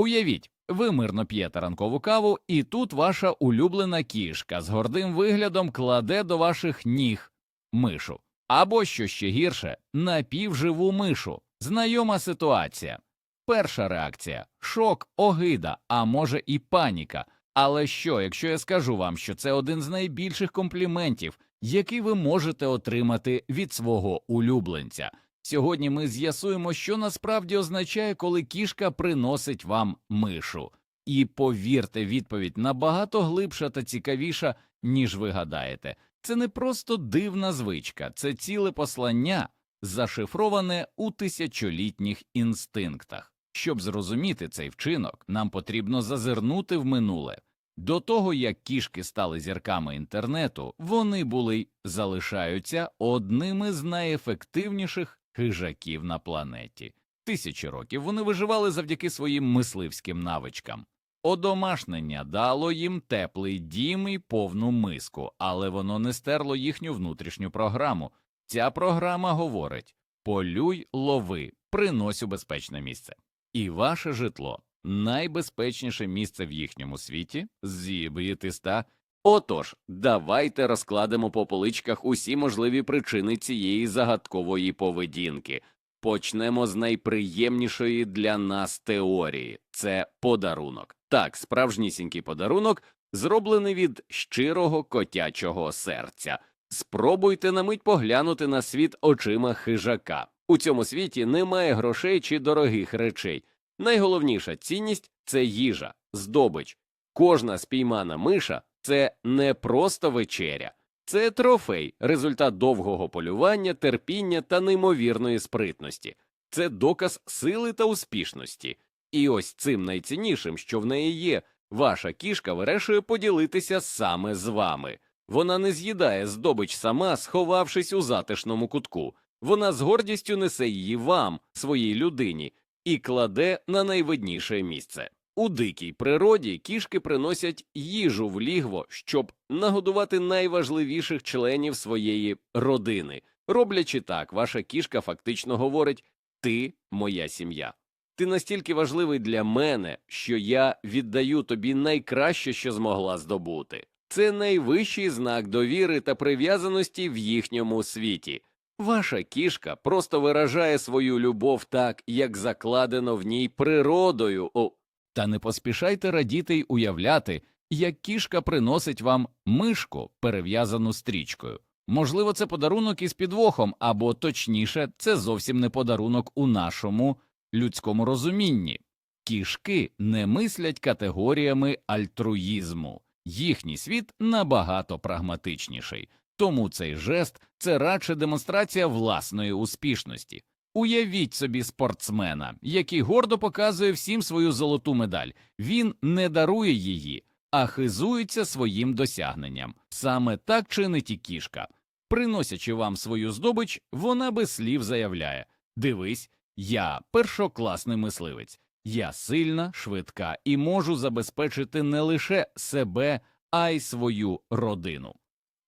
Уявіть, ви мирно п'єте ранкову каву, і тут ваша улюблена кішка з гордим виглядом кладе до ваших ніг мишу. Або, що ще гірше, напівживу мишу. Знайома ситуація. Перша реакція шок, огида, а може і паніка. Але що, якщо я скажу вам, що це один з найбільших компліментів, який ви можете отримати від свого улюбленця? Сьогодні ми з'ясуємо, що насправді означає, коли кішка приносить вам мишу. І повірте, відповідь набагато глибша та цікавіша, ніж ви гадаєте. Це не просто дивна звичка, це ціле послання, зашифроване у тисячолітніх інстинктах. Щоб зрозуміти цей вчинок, нам потрібно зазирнути в минуле. До того як кішки стали зірками інтернету, вони були й залишаються одними з найефективніших хижаків на планеті. Тисячі років вони виживали завдяки своїм мисливським навичкам. Одомашнення дало їм теплий дім і повну миску, але воно не стерло їхню внутрішню програму. Ця програма говорить полюй, лови, принось безпечне місце. І ваше житло найбезпечніше місце в їхньому світі зіб'єти ста. Отож, давайте розкладемо по поличках усі можливі причини цієї загадкової поведінки. Почнемо з найприємнішої для нас теорії це подарунок. Так, справжнісінький подарунок, зроблений від щирого котячого серця. Спробуйте на мить поглянути на світ очима хижака. У цьому світі немає грошей чи дорогих речей. Найголовніша цінність це їжа, здобич. Кожна спіймана миша це не просто вечеря, це трофей, результат довгого полювання, терпіння та неймовірної спритності. Це доказ сили та успішності. І ось цим найціннішим, що в неї є, ваша кішка вирішує поділитися саме з вами. Вона не з'їдає здобич сама, сховавшись у затишному кутку. Вона з гордістю несе її вам, своїй людині, і кладе на найвидніше місце. У дикій природі кішки приносять їжу в лігво, щоб нагодувати найважливіших членів своєї родини. Роблячи так, ваша кішка фактично говорить Ти моя сім'я. Ти настільки важливий для мене, що я віддаю тобі найкраще, що змогла здобути. Це найвищий знак довіри та прив'язаності в їхньому світі. Ваша кішка просто виражає свою любов так, як закладено в ній природою. О, та не поспішайте радіти й уявляти, як кішка приносить вам мишку, перев'язану стрічкою. Можливо, це подарунок із підвохом, або точніше, це зовсім не подарунок у нашому людському розумінні. Кішки не мислять категоріями альтруїзму, їхній світ набагато прагматичніший, тому цей жест це радше демонстрація власної успішності. Уявіть собі спортсмена, який гордо показує всім свою золоту медаль. Він не дарує її, а хизується своїм досягненням. Саме так чинить і кішка. Приносячи вам свою здобич, вона без слів заявляє Дивись, я першокласний мисливець, я сильна, швидка і можу забезпечити не лише себе, а й свою родину.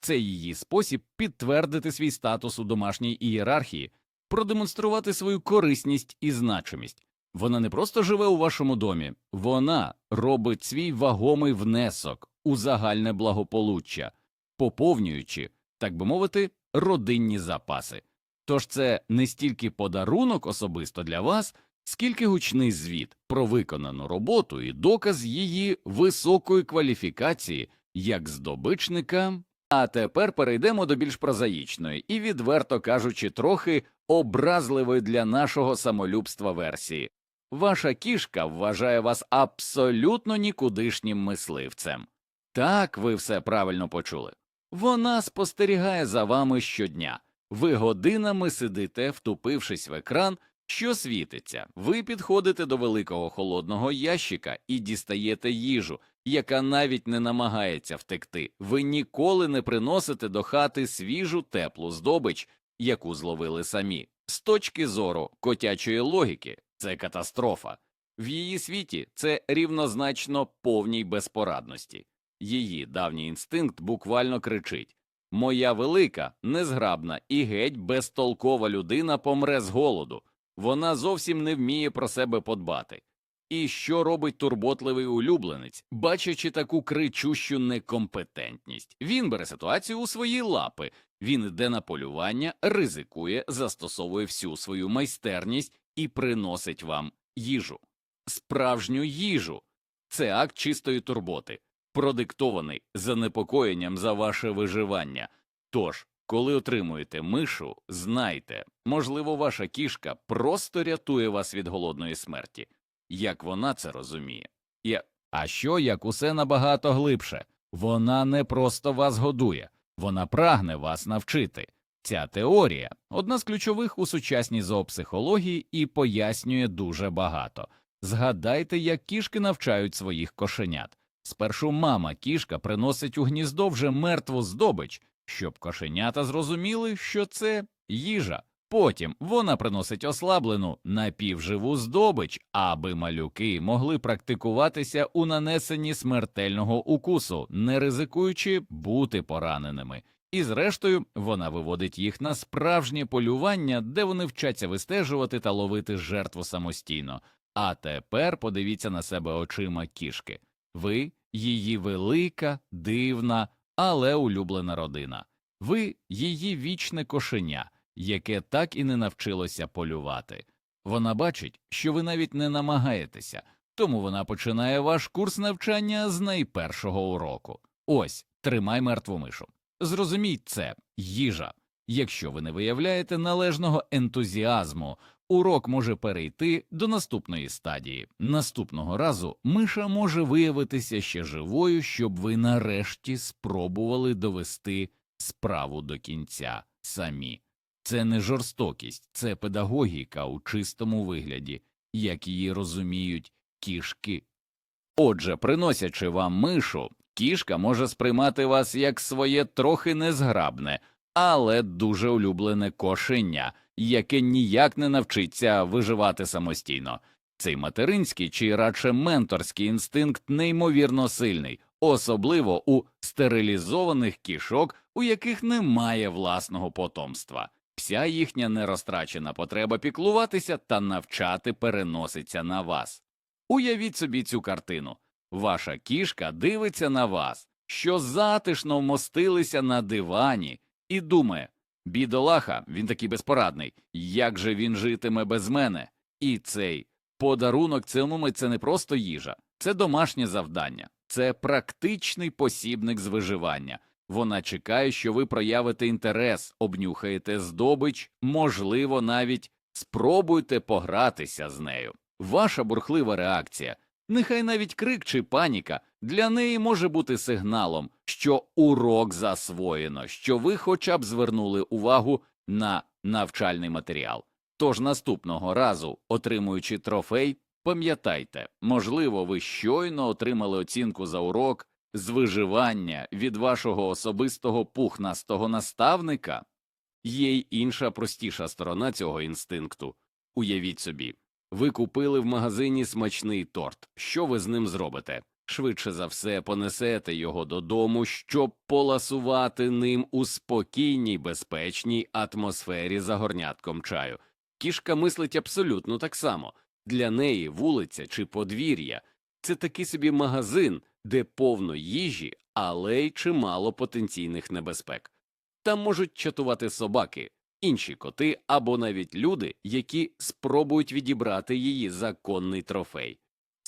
Це її спосіб підтвердити свій статус у домашній ієрархії, продемонструвати свою корисність і значимість. Вона не просто живе у вашому домі, вона робить свій вагомий внесок у загальне благополуччя, поповнюючи, так би мовити, родинні запаси. Тож це не стільки подарунок особисто для вас, скільки гучний звіт про виконану роботу і доказ її високої кваліфікації як здобичника. А тепер перейдемо до більш прозаїчної і, відверто кажучи, трохи образливої для нашого самолюбства версії. Ваша кішка вважає вас абсолютно нікудишнім мисливцем. Так, ви все правильно почули. Вона спостерігає за вами щодня. Ви годинами сидите, втупившись в екран, що світиться. Ви підходите до великого холодного ящика і дістаєте їжу, яка навіть не намагається втекти. Ви ніколи не приносите до хати свіжу теплу здобич, яку зловили самі. З точки зору котячої логіки, це катастрофа. В її світі це рівнозначно повній безпорадності. Її давній інстинкт буквально кричить Моя велика, незграбна і геть безтолкова людина помре з голоду. Вона зовсім не вміє про себе подбати. І що робить турботливий улюбленець, бачачи таку кричущу некомпетентність? Він бере ситуацію у свої лапи, він йде на полювання, ризикує, застосовує всю свою майстерність і приносить вам їжу. Справжню їжу. Це акт чистої турботи, продиктований занепокоєнням за ваше виживання. Тож, коли отримуєте мишу, знайте, можливо, ваша кішка просто рятує вас від голодної смерті, як вона це розуміє. Я... А що як усе набагато глибше? Вона не просто вас годує, вона прагне вас навчити. Ця теорія одна з ключових у сучасній зоопсихології і пояснює дуже багато. Згадайте, як кішки навчають своїх кошенят. Спершу мама кішка приносить у гніздо вже мертву здобич, щоб кошенята зрозуміли, що це їжа. Потім вона приносить ослаблену напівживу здобич, аби малюки могли практикуватися у нанесенні смертельного укусу, не ризикуючи бути пораненими. І зрештою вона виводить їх на справжнє полювання, де вони вчаться вистежувати та ловити жертву самостійно. А тепер подивіться на себе очима кішки. Ви її велика, дивна, але улюблена родина. Ви її вічне кошеня, яке так і не навчилося полювати. Вона бачить, що ви навіть не намагаєтеся, тому вона починає ваш курс навчання з найпершого уроку. Ось, тримай мертву мишу. Зрозуміть це їжа. Якщо ви не виявляєте належного ентузіазму, урок може перейти до наступної стадії. Наступного разу миша може виявитися ще живою, щоб ви нарешті спробували довести справу до кінця самі. Це не жорстокість, це педагогіка у чистому вигляді, як її розуміють кішки. Отже, приносячи вам мишу, кішка може сприймати вас як своє трохи незграбне, але дуже улюблене кошеня, яке ніяк не навчиться виживати самостійно. Цей материнський чи радше менторський інстинкт неймовірно сильний, особливо у стерилізованих кішок, у яких немає власного потомства. Вся їхня нерозтрачена потреба піклуватися та навчати переноситься на вас. Уявіть собі цю картину. Ваша кішка дивиться на вас, що затишно вмостилися на дивані, і думає бідолаха, він такий безпорадний, як же він житиме без мене? І цей подарунок цьому це не просто їжа, це домашнє завдання, це практичний посібник з виживання. Вона чекає, що ви проявите інтерес, обнюхаєте здобич, можливо, навіть спробуйте погратися з нею. Ваша бурхлива реакція, нехай навіть крик чи паніка, для неї може бути сигналом, що урок засвоєно, що ви хоча б звернули увагу на навчальний матеріал. Тож наступного разу, отримуючи трофей, пам'ятайте, можливо, ви щойно отримали оцінку за урок з виживання від вашого особистого пухнастого наставника. Є й інша простіша сторона цього інстинкту. Уявіть собі, ви купили в магазині смачний торт. Що ви з ним зробите? Швидше за все понесете його додому, щоб поласувати ним у спокійній, безпечній атмосфері за горнятком чаю. Кішка мислить абсолютно так само для неї вулиця чи подвір'я це такий собі магазин, де повно їжі, але й чимало потенційних небезпек. Там можуть чатувати собаки, інші коти або навіть люди, які спробують відібрати її законний трофей.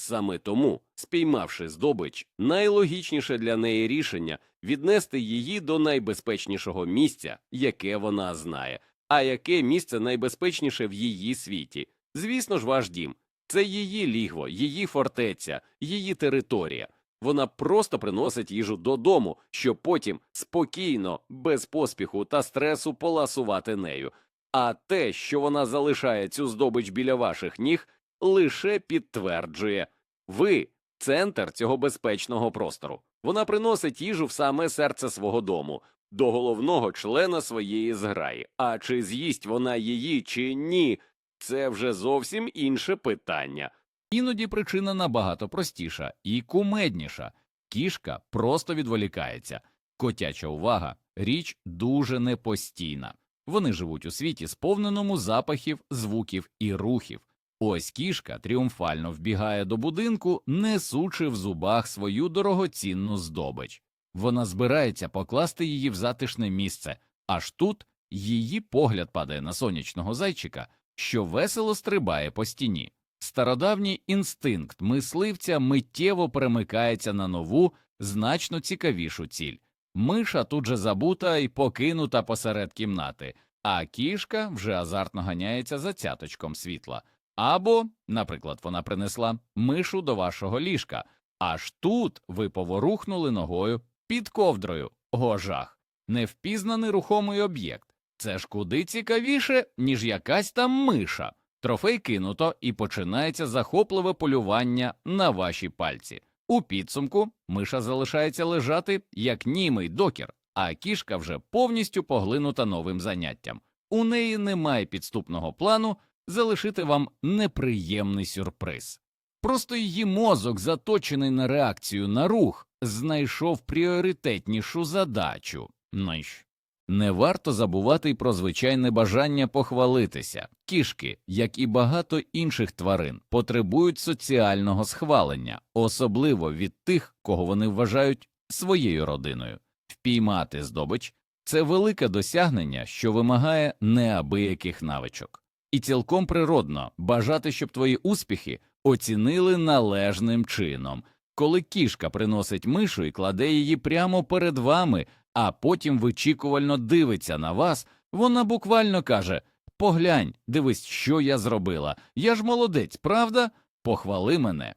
Саме тому, спіймавши здобич, найлогічніше для неї рішення віднести її до найбезпечнішого місця, яке вона знає, а яке місце найбезпечніше в її світі. Звісно ж, ваш дім. Це її лігво, її фортеця, її територія. Вона просто приносить їжу додому, щоб потім спокійно, без поспіху та стресу поласувати нею. А те, що вона залишає цю здобич біля ваших ніг, лише підтверджує ви центр цього безпечного простору. Вона приносить їжу в саме серце свого дому, до головного члена своєї зграї. А чи з'їсть вона її, чи ні, це вже зовсім інше питання. Іноді причина набагато простіша і кумедніша. Кішка просто відволікається. Котяча увага річ дуже непостійна. Вони живуть у світі, сповненому запахів, звуків і рухів. Ось кішка тріумфально вбігає до будинку, несучи в зубах свою дорогоцінну здобич. Вона збирається покласти її в затишне місце, аж тут її погляд падає на сонячного зайчика, що весело стрибає по стіні. Стародавній інстинкт мисливця миттєво перемикається на нову, значно цікавішу ціль. Миша тут же забута і покинута посеред кімнати, а кішка вже азартно ганяється за цяточком світла. Або, наприклад, вона принесла мишу до вашого ліжка, аж тут ви поворухнули ногою під ковдрою. О, жах! Невпізнаний рухомий об'єкт. Це ж куди цікавіше, ніж якась там миша. Трофей кинуто і починається захопливе полювання на ваші пальці. У підсумку миша залишається лежати як німий докір, а кішка вже повністю поглинута новим заняттям. У неї немає підступного плану залишити вам неприємний сюрприз. Просто її мозок, заточений на реакцію на рух, знайшов пріоритетнішу задачу. Ну? Не варто забувати й про звичайне бажання похвалитися. Кішки, як і багато інших тварин, потребують соціального схвалення, особливо від тих, кого вони вважають своєю родиною. Впіймати здобич це велике досягнення, що вимагає неабияких навичок. І цілком природно бажати, щоб твої успіхи оцінили належним чином. Коли кішка приносить мишу і кладе її прямо перед вами, а потім вичікувально дивиться на вас, вона буквально каже Поглянь, дивись, що я зробила. Я ж молодець, правда? Похвали мене.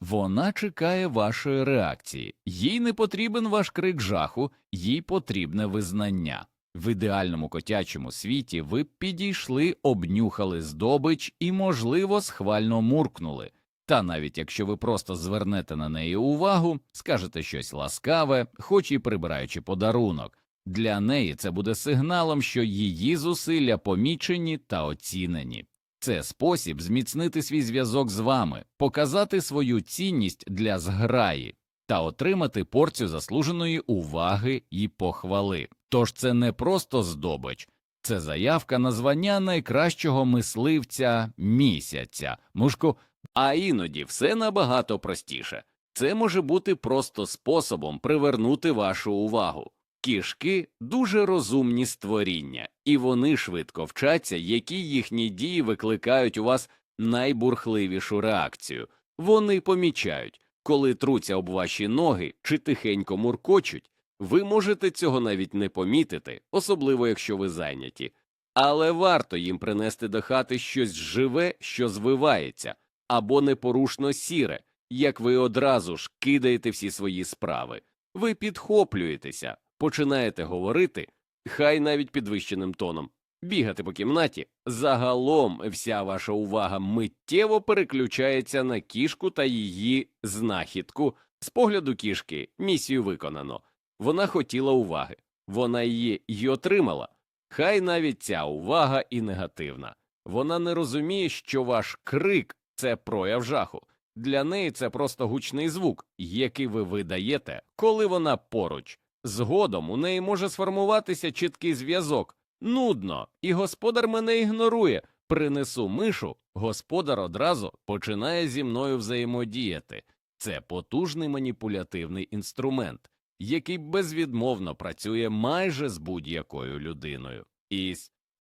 Вона чекає вашої реакції, їй не потрібен ваш крик жаху, їй потрібне визнання. В ідеальному котячому світі ви б підійшли, обнюхали здобич і, можливо, схвально муркнули. Та навіть якщо ви просто звернете на неї увагу, скажете щось ласкаве, хоч і прибираючи подарунок, для неї це буде сигналом, що її зусилля помічені та оцінені. Це спосіб зміцнити свій зв'язок з вами, показати свою цінність для зграї та отримати порцію заслуженої уваги і похвали. Тож це не просто здобич, це заявка на звання найкращого мисливця місяця. Мушку, а іноді все набагато простіше. Це може бути просто способом привернути вашу увагу. Кішки дуже розумні створіння, і вони швидко вчаться, які їхні дії викликають у вас найбурхливішу реакцію. Вони помічають, коли труться об ваші ноги чи тихенько муркочуть, ви можете цього навіть не помітити, особливо якщо ви зайняті, але варто їм принести до хати щось живе, що звивається, або непорушно сіре, як ви одразу ж кидаєте всі свої справи. Ви підхоплюєтеся, починаєте говорити, хай навіть підвищеним тоном, бігати по кімнаті. Загалом вся ваша увага миттєво переключається на кішку та її знахідку. З погляду кішки місію виконано. Вона хотіла уваги, вона її й отримала. Хай навіть ця увага і негативна. Вона не розуміє, що ваш крик це прояв жаху. Для неї це просто гучний звук, який ви видаєте, коли вона поруч. Згодом у неї може сформуватися чіткий зв'язок. Нудно, і господар мене ігнорує. Принесу мишу, господар одразу починає зі мною взаємодіяти. Це потужний маніпулятивний інструмент, який безвідмовно працює майже з будь-якою людиною. І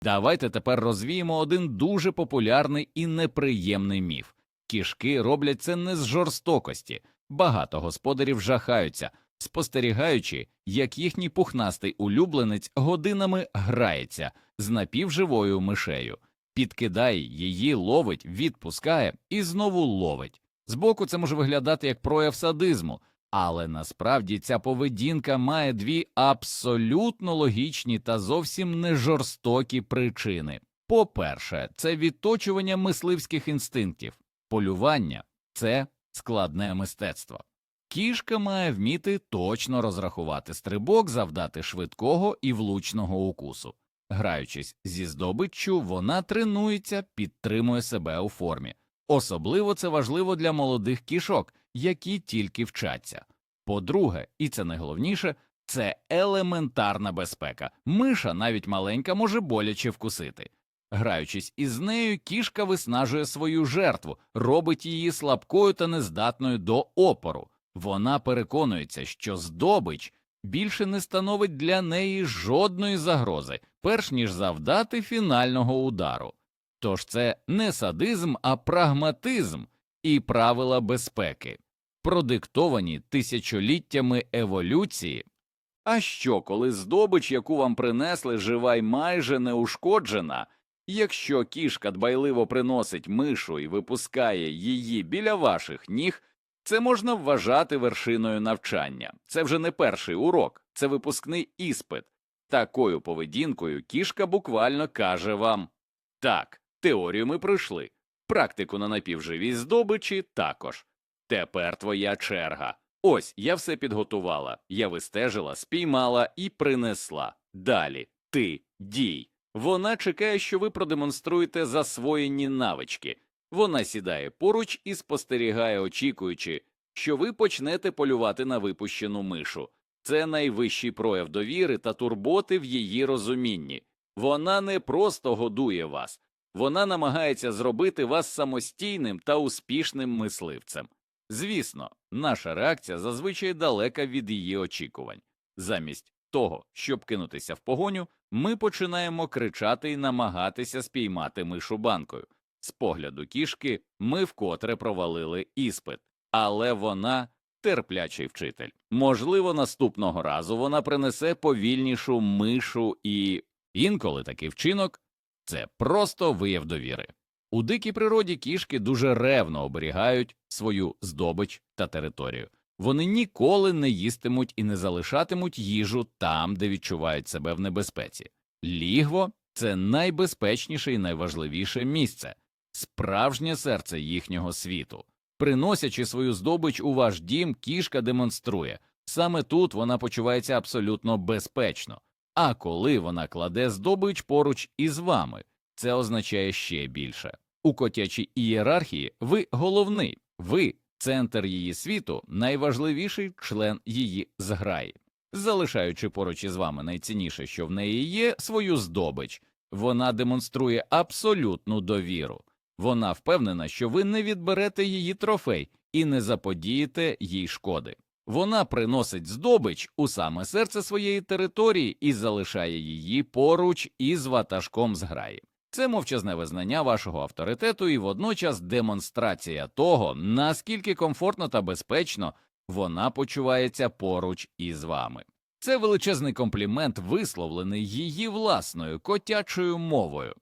давайте тепер розвіємо один дуже популярний і неприємний міф. Кішки роблять це не з жорстокості. Багато господарів жахаються, спостерігаючи, як їхній пухнастий улюбленець годинами грається з напівживою мишею, підкидає її, ловить, відпускає і знову ловить. Збоку це може виглядати як прояв садизму, але насправді ця поведінка має дві абсолютно логічні та зовсім не жорстокі причини. По-перше, це відточування мисливських інстинктів, полювання це складне мистецтво. Кішка має вміти точно розрахувати стрибок, завдати швидкого і влучного укусу. Граючись зі здобиччю, вона тренується, підтримує себе у формі. Особливо це важливо для молодих кішок, які тільки вчаться. По-друге, і це найголовніше, це елементарна безпека. Миша, навіть маленька, може боляче вкусити. Граючись із нею, кішка виснажує свою жертву, робить її слабкою та нездатною до опору. Вона переконується, що здобич більше не становить для неї жодної загрози, перш ніж завдати фінального удару. Тож це не садизм, а прагматизм і правила безпеки, продиктовані тисячоліттями еволюції. А що, коли здобич, яку вам принесли, жива й майже неушкоджена? Якщо кішка дбайливо приносить мишу і випускає її біля ваших ніг, це можна вважати вершиною навчання. Це вже не перший урок, це випускний іспит. Такою поведінкою кішка буквально каже вам так, теорію ми пройшли, практику на напівживій здобичі також. Тепер твоя черга. Ось я все підготувала, я вистежила, спіймала і принесла. Далі ти дій. Вона чекає, що ви продемонструєте засвоєні навички. Вона сідає поруч і спостерігає, очікуючи, що ви почнете полювати на випущену мишу. Це найвищий прояв довіри та турботи в її розумінні. Вона не просто годує вас, вона намагається зробити вас самостійним та успішним мисливцем. Звісно, наша реакція зазвичай далека від її очікувань. Замість того, щоб кинутися в погоню, ми починаємо кричати і намагатися спіймати мишу банкою. З погляду кішки ми вкотре провалили іспит, але вона терплячий вчитель. Можливо, наступного разу вона принесе повільнішу мишу і інколи такий вчинок це просто вияв довіри. У дикій природі кішки дуже ревно оберігають свою здобич та територію. Вони ніколи не їстимуть і не залишатимуть їжу там, де відчувають себе в небезпеці. Лігво це найбезпечніше і найважливіше місце, справжнє серце їхнього світу. Приносячи свою здобич у ваш дім, кішка демонструє саме тут вона почувається абсолютно безпечно. А коли вона кладе здобич поруч із вами, це означає ще більше. У котячій ієрархії ви головний, ви центр її світу, найважливіший член її зграї. Залишаючи поруч із вами найцінніше, що в неї є, свою здобич, вона демонструє абсолютну довіру. Вона впевнена, що ви не відберете її трофей і не заподієте їй шкоди. Вона приносить здобич у саме серце своєї території і залишає її поруч із ватажком зграї. Це мовчазне визнання вашого авторитету і водночас демонстрація того, наскільки комфортно та безпечно вона почувається поруч із вами. Це величезний комплімент, висловлений її власною котячою мовою.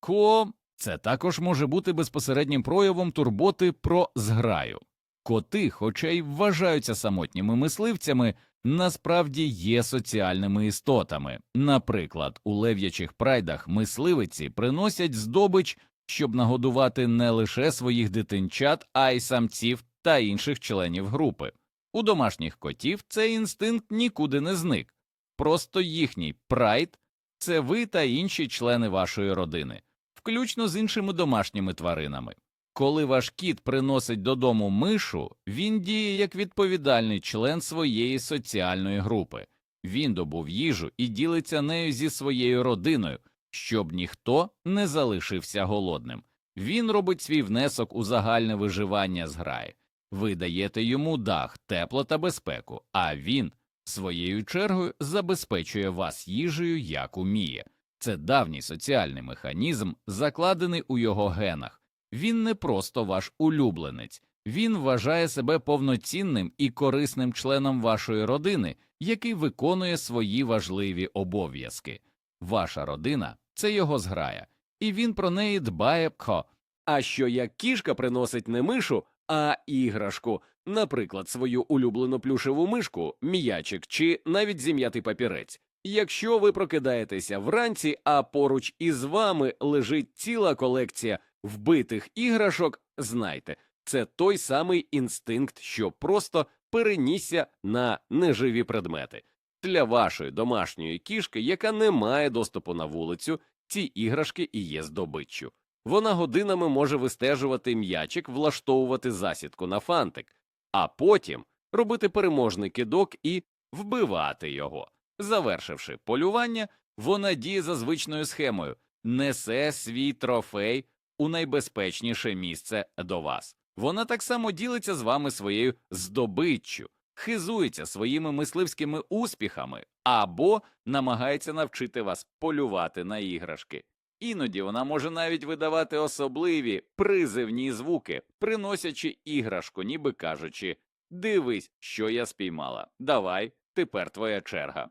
Ко це також може бути безпосереднім проявом турботи про зграю. Коти, хоча й вважаються самотніми мисливцями, насправді є соціальними істотами. Наприклад, у лев'ячих прайдах мисливиці приносять здобич, щоб нагодувати не лише своїх дитинчат, а й самців та інших членів групи. У домашніх котів цей інстинкт нікуди не зник, просто їхній прайд це ви та інші члени вашої родини, включно з іншими домашніми тваринами. Коли ваш кіт приносить додому мишу, він діє як відповідальний член своєї соціальної групи. Він добув їжу і ділиться нею зі своєю родиною, щоб ніхто не залишився голодним. Він робить свій внесок у загальне виживання зграї. Ви даєте йому дах, тепло та безпеку, а він, своєю чергою, забезпечує вас їжею, як уміє. Це давній соціальний механізм, закладений у його генах. Він не просто ваш улюбленець, він вважає себе повноцінним і корисним членом вашої родини, який виконує свої важливі обов'язки. Ваша родина це його зграя, і він про неї дбає пхо. А що як кішка приносить не мишу, а іграшку, наприклад, свою улюблену плюшеву мишку, м'ячик чи навіть зім'ятий папірець. Якщо ви прокидаєтеся вранці, а поруч із вами лежить ціла колекція вбитих іграшок, знайте, це той самий інстинкт, що просто перенісся на неживі предмети. Для вашої домашньої кішки, яка не має доступу на вулицю, ці іграшки і є здобиччю. Вона годинами може вистежувати м'ячик, влаштовувати засідку на фантик, а потім робити переможний кидок і вбивати його. Завершивши полювання, вона діє за звичною схемою несе свій трофей у найбезпечніше місце до вас. Вона так само ділиться з вами своєю здобиччю, хизується своїми мисливськими успіхами або намагається навчити вас полювати на іграшки. Іноді вона може навіть видавати особливі призивні звуки, приносячи іграшку, ніби кажучи Дивись, що я спіймала. Давай, тепер твоя черга.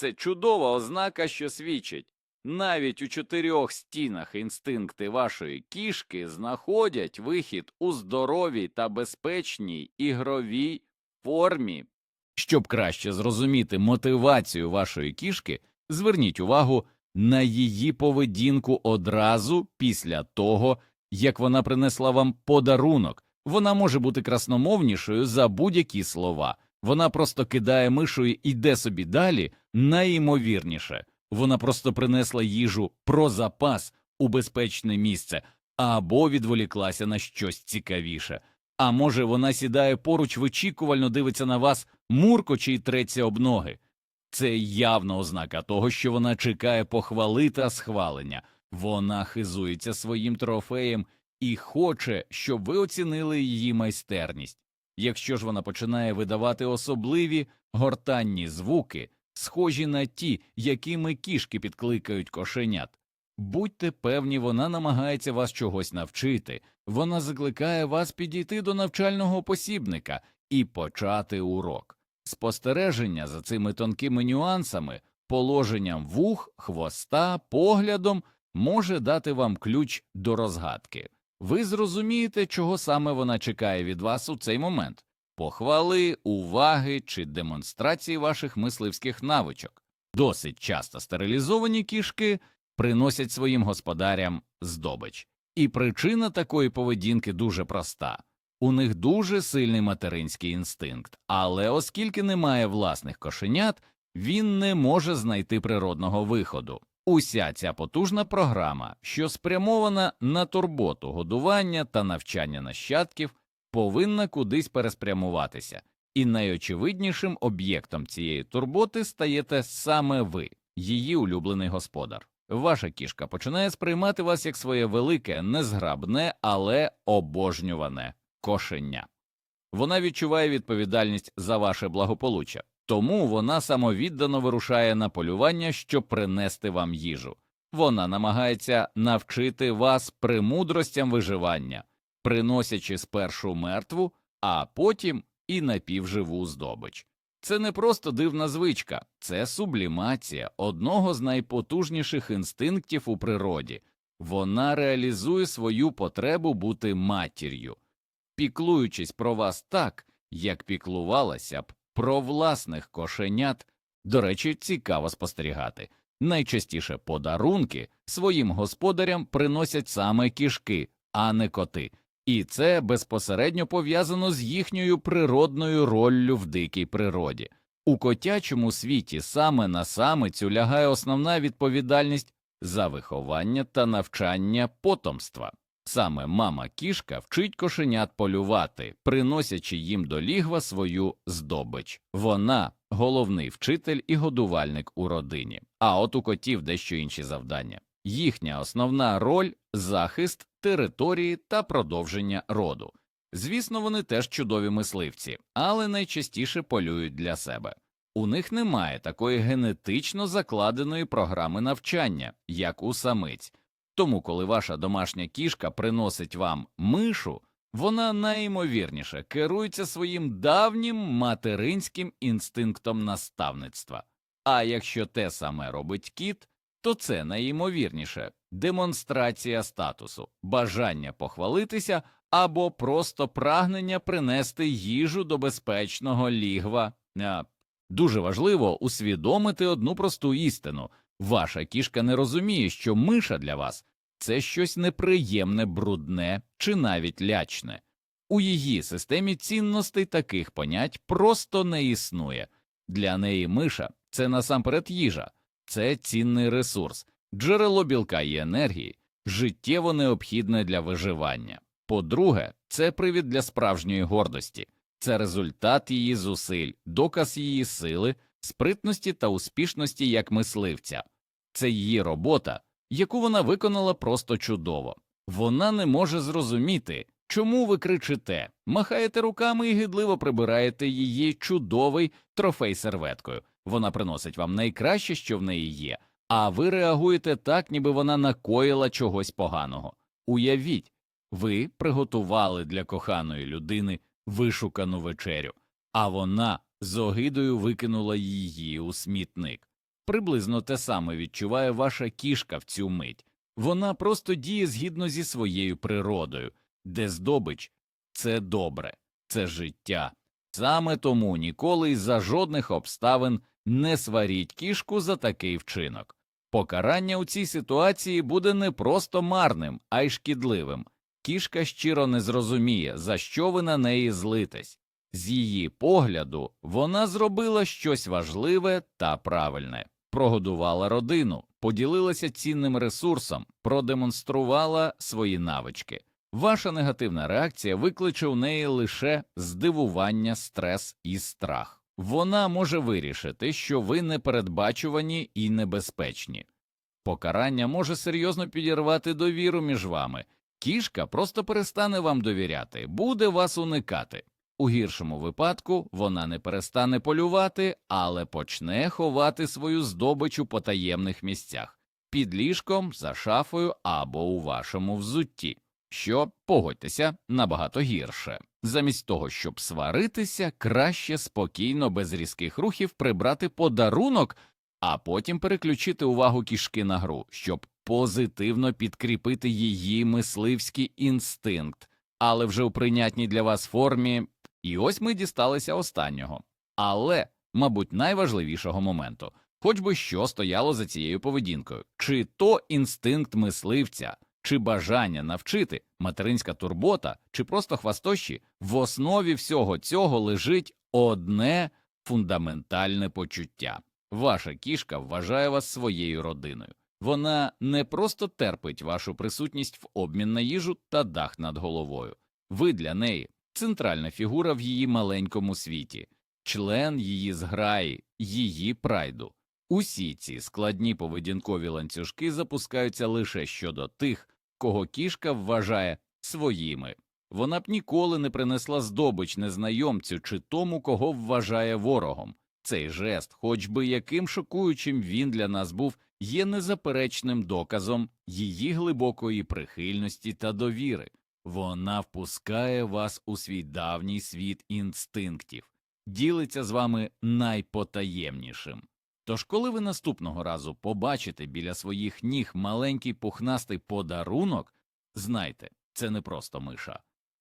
Це чудова ознака, що свідчить. Навіть у чотирьох стінах інстинкти вашої кішки знаходять вихід у здоровій та безпечній ігровій формі. Щоб краще зрозуміти мотивацію вашої кішки, зверніть увагу на її поведінку одразу після того, як вона принесла вам подарунок. Вона може бути красномовнішою за будь-які слова. Вона просто кидає мишу і йде собі далі, найімовірніше. Вона просто принесла їжу про запас у безпечне місце або відволіклася на щось цікавіше. А може, вона сідає поруч, вичікувально дивиться на вас, муркоче й треться об ноги. Це явна ознака того, що вона чекає похвали та схвалення. Вона хизується своїм трофеєм і хоче, щоб ви оцінили її майстерність. Якщо ж вона починає видавати особливі гортанні звуки, схожі на ті, якими кішки підкликають кошенят, будьте певні, вона намагається вас чогось навчити, вона закликає вас підійти до навчального посібника і почати урок. Спостереження за цими тонкими нюансами, положенням вух, хвоста, поглядом може дати вам ключ до розгадки. Ви зрозумієте, чого саме вона чекає від вас у цей момент похвали, уваги чи демонстрації ваших мисливських навичок. Досить часто стерилізовані кішки приносять своїм господарям здобич. І причина такої поведінки дуже проста. У них дуже сильний материнський інстинкт, але оскільки немає власних кошенят, він не може знайти природного виходу. Уся ця потужна програма, що спрямована на турботу, годування та навчання нащадків, повинна кудись переспрямуватися, і найочевиднішим об'єктом цієї турботи стаєте саме ви, її улюблений господар. Ваша кішка починає сприймати вас як своє велике, незграбне, але обожнюване кошеня. Вона відчуває відповідальність за ваше благополуччя, тому вона самовіддано вирушає на полювання, щоб принести вам їжу. Вона намагається навчити вас премудростям виживання, приносячи спершу мертву, а потім і напівживу здобич. Це не просто дивна звичка, це сублімація одного з найпотужніших інстинктів у природі. Вона реалізує свою потребу бути матір'ю, піклуючись про вас так, як піклувалася б про власних кошенят. До речі, цікаво спостерігати. Найчастіше подарунки своїм господарям приносять саме кішки, а не коти, і це безпосередньо пов'язано з їхньою природною роллю в дикій природі. У котячому світі саме на самицю лягає основна відповідальність за виховання та навчання потомства. Саме мама кішка вчить кошенят полювати, приносячи їм до лігва свою здобич. Вона головний вчитель і годувальник у родині. А от у котів дещо інші завдання. Їхня основна роль захист території та продовження роду. Звісно, вони теж чудові мисливці, але найчастіше полюють для себе. У них немає такої генетично закладеної програми навчання, як у самиць. Тому, коли ваша домашня кішка приносить вам мишу, вона найімовірніше керується своїм давнім материнським інстинктом наставництва. А якщо те саме робить кіт, то це найімовірніше демонстрація статусу, бажання похвалитися або просто прагнення принести їжу до безпечного лігва. Дуже важливо усвідомити одну просту істину ваша кішка не розуміє, що миша для вас це щось неприємне, брудне чи навіть лячне. У її системі цінностей таких понять просто не існує. Для неї миша це насамперед їжа, це цінний ресурс, джерело білка і енергії, життєво необхідне для виживання. По-друге, це привід для справжньої гордості, це результат її зусиль, доказ її сили, спритності та успішності як мисливця. Це її робота, яку вона виконала просто чудово. Вона не може зрозуміти, чому ви кричите, махаєте руками і гидливо прибираєте її чудовий трофей серветкою. Вона приносить вам найкраще, що в неї є, а ви реагуєте так, ніби вона накоїла чогось поганого. Уявіть, ви приготували для коханої людини вишукану вечерю, а вона з огидою викинула її у смітник. Приблизно те саме відчуває ваша кішка в цю мить. Вона просто діє згідно зі своєю природою, де здобич це добре, це життя. Саме тому ніколи й за жодних обставин не сваріть кішку за такий вчинок. Покарання у цій ситуації буде не просто марним, а й шкідливим. Кішка щиро не зрозуміє, за що ви на неї злитесь. З її погляду вона зробила щось важливе та правильне, прогодувала родину, поділилася цінним ресурсом, продемонструвала свої навички. Ваша негативна реакція викличе у неї лише здивування, стрес і страх. Вона може вирішити, що ви непередбачувані і небезпечні. Покарання може серйозно підірвати довіру між вами. Кішка просто перестане вам довіряти, буде вас уникати. У гіршому випадку вона не перестане полювати, але почне ховати свою здобич у потаємних місцях під ліжком, за шафою або у вашому взутті, що, погодьтеся, набагато гірше. Замість того, щоб сваритися, краще спокійно, без різких рухів прибрати подарунок, а потім переключити увагу кішки на гру, щоб позитивно підкріпити її мисливський інстинкт, але вже у прийнятній для вас формі. І ось ми дісталися останнього, але, мабуть, найважливішого моменту, хоч би що стояло за цією поведінкою, чи то інстинкт мисливця, чи бажання навчити, материнська турбота, чи просто хвастощі, в основі всього цього лежить одне фундаментальне почуття. Ваша кішка вважає вас своєю родиною. Вона не просто терпить вашу присутність в обмін на їжу та дах над головою. Ви для неї центральна фігура в її маленькому світі, член її зграї, її прайду. Усі ці складні поведінкові ланцюжки запускаються лише щодо тих, кого кішка вважає своїми. Вона б ніколи не принесла здобич незнайомцю чи тому, кого вважає ворогом. Цей жест, хоч би яким шокуючим він для нас був, є незаперечним доказом її глибокої прихильності та довіри. Вона впускає вас у свій давній світ інстинктів, ділиться з вами найпотаємнішим. Тож, коли ви наступного разу побачите біля своїх ніг маленький пухнастий подарунок, знайте, це не просто миша,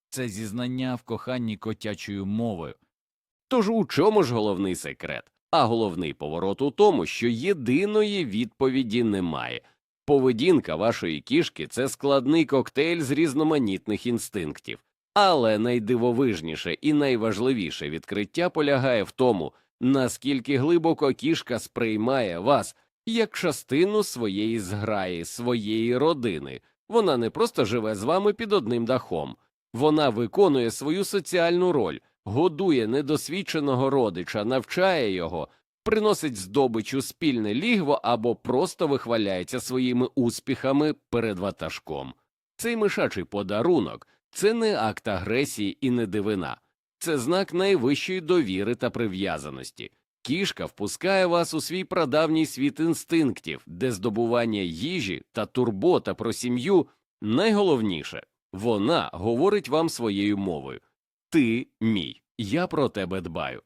це зізнання в коханні котячою мовою. Тож у чому ж головний секрет? А головний поворот у тому, що єдиної відповіді немає. Поведінка вашої кішки це складний коктейль з різноманітних інстинктів. Але найдивовижніше і найважливіше відкриття полягає в тому, наскільки глибоко кішка сприймає вас як частину своєї зграї, своєї родини. Вона не просто живе з вами під одним дахом, вона виконує свою соціальну роль, годує недосвідченого родича, навчає його, приносить здобич у спільне лігво або просто вихваляється своїми успіхами перед ватажком. Цей мишачий подарунок це не акт агресії і не дивина, це знак найвищої довіри та прив'язаності. Кішка впускає вас у свій прадавній світ інстинктів, де здобування їжі та турбота про сім'ю найголовніше. Вона говорить вам своєю мовою Ти мій, я про тебе дбаю.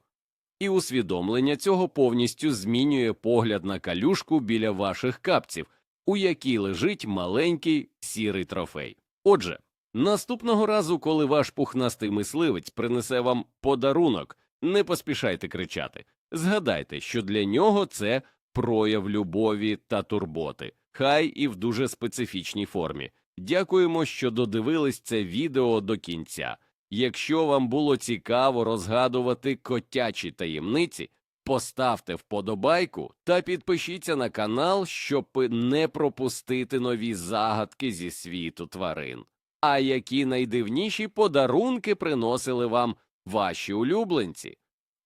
І усвідомлення цього повністю змінює погляд на калюшку біля ваших капців, у якій лежить маленький сірий трофей. Отже, наступного разу, коли ваш пухнастий мисливець принесе вам подарунок, не поспішайте кричати. Згадайте, що для нього це прояв любові та турботи, хай і в дуже специфічній формі. Дякуємо, що додивились це відео до кінця. Якщо вам було цікаво розгадувати котячі таємниці, поставте вподобайку та підпишіться на канал, щоб не пропустити нові загадки зі світу тварин. А які найдивніші подарунки приносили вам ваші улюбленці?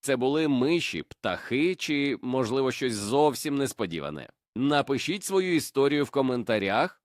Це були миші, птахи чи, можливо, щось зовсім несподіване. Напишіть свою історію в коментарях.